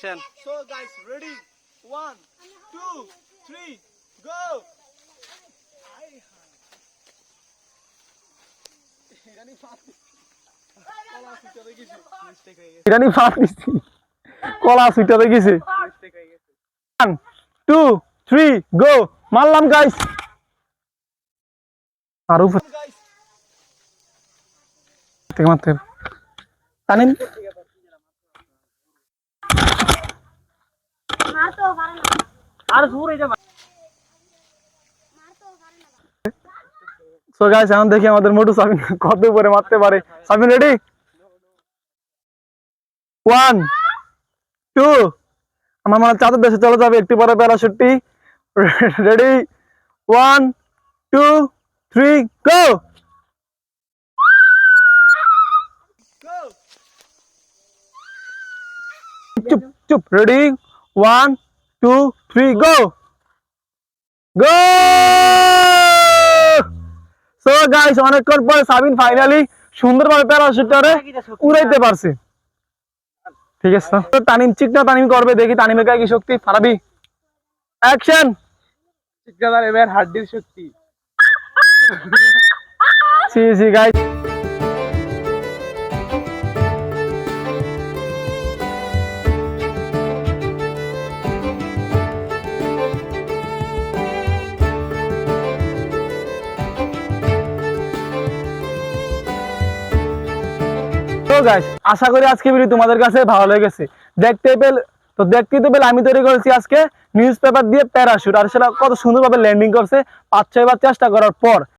Action So guys, ready? One, two, three, go! ইরানি ফাঁক দিচ্ছি। কলা সুইটাতে গেছে। ওয়ান টু থ্রি গো মারলাম গাইস আর উপর Guys, থেকে মারতে। টানেন এখন দেখি আমাদের মোটু সাবিন কত উপরে মারতে পারে। সাবিন রেডি ওয়ান টু আমার মনে চাঁদের দেশে চলে যাবে, একটু পরে প্যারাশুটটি। Ready one two three go চুপ চুপ ready one two three go go so guys অনেকক্ষণ পরে সাবিন ফাইনালি সুন্দরভাবে প্যারাশুটটারে উড়াইতে পারছে। ঠিক আছে? তো তানিম চিকনা তানিম করবে দেখি তানিমের গায়ে কি শক্তি। ফারাবি অ্যাকশন ঠিকাদার এবার হাড্ডির শক্তি। সি সি গাইস গাইস আশা করি আজকে ভিডিও তোমাদের কাছে ভালো লেগেছে। দেখতে পেল, তো দেখতে তো পেল, আমি তৈরি করেছি আজকে নিউজ পেপার দিয়ে প্যারাশুট আর সেটা কত সুন্দরভাবে ল্যান্ডিং করছে, পাঁচ ছয় বার চেষ্টা করার পর।